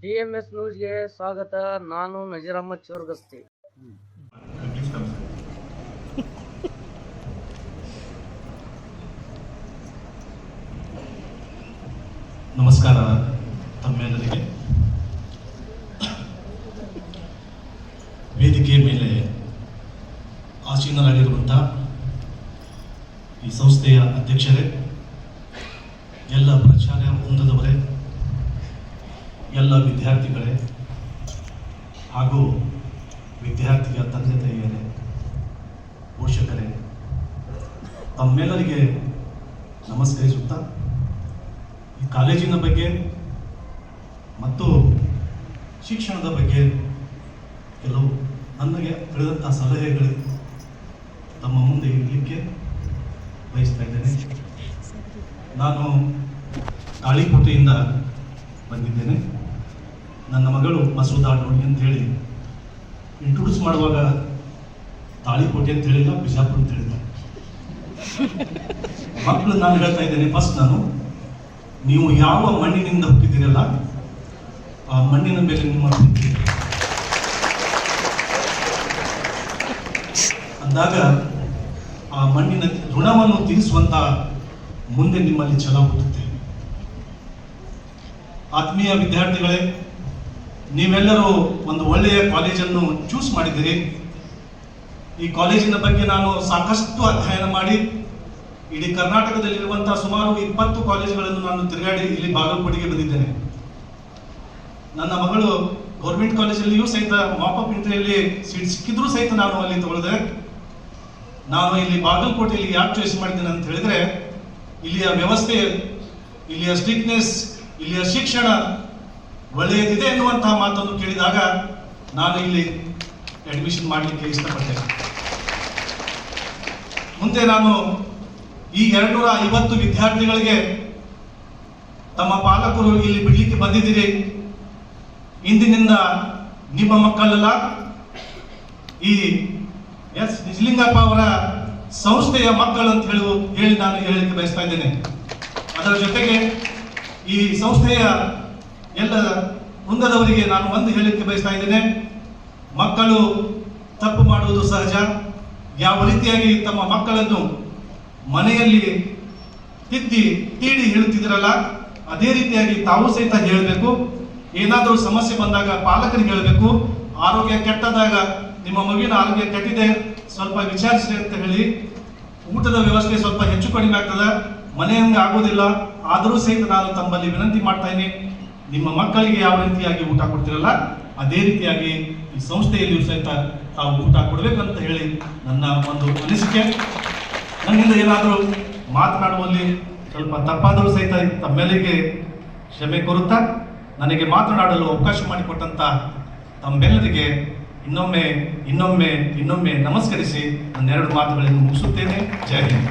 D M S ನ್ಯೂಸ್ಗೆ ಸ್ವಾಗತ. ನಾನು ನಜೀರ್ ಅಹಮದ್ ಚೋರ್ಗಸ್ತಿ. ನಮಸ್ಕಾರ ತಮ್ಮೆಲ್ಲರಿಗೆ. ವೇದಿಕೆಯ ಮೇಲೆ ಆಸೀನರಾಗಿರುವಂಥ ಈ ಸಂಸ್ಥೆಯ ಅಧ್ಯಕ್ಷರೇ, ಎಲ್ಲ ಪ್ರಾಚಾರ್ಯ ವೃಂದದವರೇ ಎಲ್ಲ ವಿದ್ಯಾರ್ಥಿಗಳೇ ಹಾಗೂ ವಿದ್ಯಾರ್ಥಿಯ ತಂದೆ ತಾಯಿಯರೇ, ಪೋಷಕರೇ, ತಮ್ಮೆಲ್ಲರಿಗೆ ನಮಸ್ಕರಿಸುತ್ತಾ ಈ ಕಾಲೇಜಿನ ಬಗ್ಗೆ ಮತ್ತು ಶಿಕ್ಷಣದ ಬಗ್ಗೆ ಕೆಲವು ನನಗೆ ತಿಳಿದಂಥ ಸಲಹೆಗಳು ತಮ್ಮ ಮುಂದೆ ಇರಲಿಕ್ಕೆ ಬಯಸ್ತಾ ಇದ್ದೇನೆ. ನಾನು ಗಾಳಿಕೋಟೆಯಿಂದ ಬಂದಿದ್ದೇನೆ. ನನ್ನ ಮಗಳು ಮಸೂದಾ ಅಂತ ಹೇಳಿ ಇಂಟ್ರೊಡ್ಯೂಸ್ ಮಾಡುವಾಗ ತಾಳಿಕೋಟೆ ಅಂತ ಹೇಳಿಲ್ಲ, ಬಿಜಾಪುರ ಅಂತ ಹೇಳಿಲ್ಲ ಮಕ್ಕಳು ನಾನು ಹೇಳ್ತಾ ಇದ್ದೇನೆ ಫಸ್ಟ್ ನಾನು, ನೀವು ಯಾವ ಮಣ್ಣಿನಿಂದ ಹುಟ್ಟಿದ್ದೀರಲ್ಲ, ಆ ಮಣ್ಣಿನ ಮೇಲೆ ನಿಮ್ಮ. ಅಂದಾಗ ಆ ಮಣ್ಣಿನ ಋಣವನ್ನು ತೀರಿಸುವಂತ ಮುಂದೆ ನಿಮ್ಮಲ್ಲಿ ಛಲ ಹುಟ್ಟುತ್ತೆ ಆತ್ಮೀಯ ವಿದ್ಯಾರ್ಥಿಗಳೇ ನೀವೆಲ್ಲರೂ ಒಂದು ಒಳ್ಳೆಯ ಕಾಲೇಜನ್ನು ಚೂಸ್ ಮಾಡಿದ್ದೀರಿ. ಈ ಕಾಲೇಜಿನ ಬಗ್ಗೆ ನಾನು ಸಾಕಷ್ಟು ಅಧ್ಯಯನ ಮಾಡಿ, ಇಡೀ ಕರ್ನಾಟಕದಲ್ಲಿರುವಂತಹ ಸುಮಾರು ಇಪ್ಪತ್ತು ಕಾಲೇಜುಗಳನ್ನು ನಾನು ತಿರುಗಾಡಿ ಇಲ್ಲಿ ಬಾಗಲಕೋಟೆಗೆ ಬಂದಿದ್ದೇನೆ. ನನ್ನ ಮಗಳು ಗೌರ್ಮೆಂಟ್ ಕಾಲೇಜಲ್ಲಿಯೂ ಸಹಿತ ಮಾಪಪ್ ಇಂಟ್ರಿಯಲ್ಲಿ ಸೀಟ್ ಸಿಕ್ಕಿದ್ರೂ ಸಹಿತ ನಾನು ಅಲ್ಲಿ ತಗೊಳ್ದೆ. ನಾನು ಇಲ್ಲಿ ಬಾಗಲಕೋಟೆಯಲ್ಲಿ ಯಾಕೆ ಚಾಯ್ಸ್ ಮಾಡಿದ್ದೇನೆ ಅಂತ ಹೇಳಿದ್ರೆ, ಇಲ್ಲಿಯ ವ್ಯವಸ್ಥೆ, ಇಲ್ಲಿಯ ಸ್ಟ್ರಿಕ್ನೆಸ್ ಇಲ್ಲಿಯ ಶಿಕ್ಷಣ ಒಳ್ಳೆಯದಿದೆ ಎನ್ನುವಂತಹ ಮಾತನ್ನು ಕೇಳಿದಾಗ ನಾನು ಇಲ್ಲಿ ಅಡ್ಮಿಷನ್ ಮಾಡಲಿಕ್ಕೆ ಇಷ್ಟಪಟ್ಟೆ ಮುಂದೆ ನಾನು ಈ ಎರಡ್ನೂರ ಐವತ್ತು ವಿದ್ಯಾರ್ಥಿಗಳಿಗೆ ತಮ್ಮ ಪಾಲಕರು ಇಲ್ಲಿ ಬಿಡ್ಲಿಕ್ಕೆ ಬಂದಿದ್ದೀರಿ. ಇಂದಿನಿಂದ ನಿಮ್ಮ ಮಕ್ಕಳೆಲ್ಲ, ಈ ಎಸ್ ನಿಜಲಿಂಗಪ್ಪ ಅವರ ಸಂಸ್ಥೆಯ ಮಕ್ಕಳು ಅಂತ ಹೇಳಿ ಹೇಳಿ ನಾನು ಹೇಳಲಿಕ್ಕೆ ಬಯಸ್ತಾ ಇದ್ದೇನೆ. ಅದರ ಜೊತೆಗೆ ಈ ಸಂಸ್ಥೆಯ ಎಲ್ಲ ವೃಂದದವರಿಗೆ ನಾನು ಒಂದು ಹೇಳಲಿಕ್ಕೆ ಬಯಸ್ತಾ ಇದ್ದೇನೆ. ಮಕ್ಕಳು ತಪ್ಪು ಮಾಡುವುದು ಸಹಜ. ಯಾವ ರೀತಿಯಾಗಿ ತಮ್ಮ ಮಕ್ಕಳನ್ನು ಮನೆಯಲ್ಲಿ ತಿದ್ದಿ, ತೀಡಿ ಹೇಳುತ್ತಿದ್ದರಲ್ಲ, ಅದೇ ರೀತಿಯಾಗಿ ತಾವು ಸಹಿತ ಹೇಳಬೇಕು. ಏನಾದರೂ ಸಮಸ್ಯೆ ಬಂದಾಗ ಪಾಲಕರಿಗೆ ಹೇಳಬೇಕು. ಆರೋಗ್ಯ ಕೆಟ್ಟದಾಗ, ನಿಮ್ಮ ಮಗುವಿನ ಆರೋಗ್ಯ ಕೆಟ್ಟಿದೆ, ಸ್ವಲ್ಪ ವಿಚಾರಿಸಿ ಅಂತ ಹೇಳಿ. ಊಟದ ವ್ಯವಸ್ಥೆ ಸ್ವಲ್ಪ ಹೆಚ್ಚು ಕಡಿಮೆ ಆಗ್ತದೆ. ಮನೆಯಂಗೆ ಆಗೋದಿಲ್ಲ ಆದರೂ ಸಹಿತ ನಾನು ತಮ್ಮಲ್ಲಿ ವಿನಂತಿ ಮಾಡ್ತಾ ಇದ್ದೀನಿ. ನಿಮ್ಮ ಮಕ್ಕಳಿಗೆ ಯಾವ ರೀತಿಯಾಗಿ ಊಟ ಕೊಡ್ತಿರಲ್ಲ, ಅದೇ ರೀತಿಯಾಗಿ ಈ ಸಂಸ್ಥೆಯಲ್ಲಿಯೂ ಸಹಿತ ತಾವು ಊಟ ಕೊಡಬೇಕಂತ ಹೇಳಿ ನನ್ನ ಒಂದು ಅನಿಸಿಕೆ. ನನ್ನಿಂದ ಏನಾದರೂ ಮಾತನಾಡುವಲ್ಲಿ ಸ್ವಲ್ಪ ತಪ್ಪಾದರೂ ಸಹಿತ ತಮ್ಮೆಲ್ಲರಿಗೆ ಕ್ಷಮೆ ಕೋರುತ್ತಾ, ನನಗೆ ಮಾತನಾಡಲು ಅವಕಾಶ ಮಾಡಿಕೊಟ್ಟಂತ ತಮ್ಮೆಲ್ಲರಿಗೆ ಇನ್ನೊಮ್ಮೆ ಇನ್ನೊಮ್ಮೆ ಇನ್ನೊಮ್ಮೆ ನಮಸ್ಕರಿಸಿ ನನ್ನೆರಡು ಮಾತುಗಳನ್ನು ಮುಗಿಸುತ್ತೇನೆ. ಜಯ ಹಿಂದ್.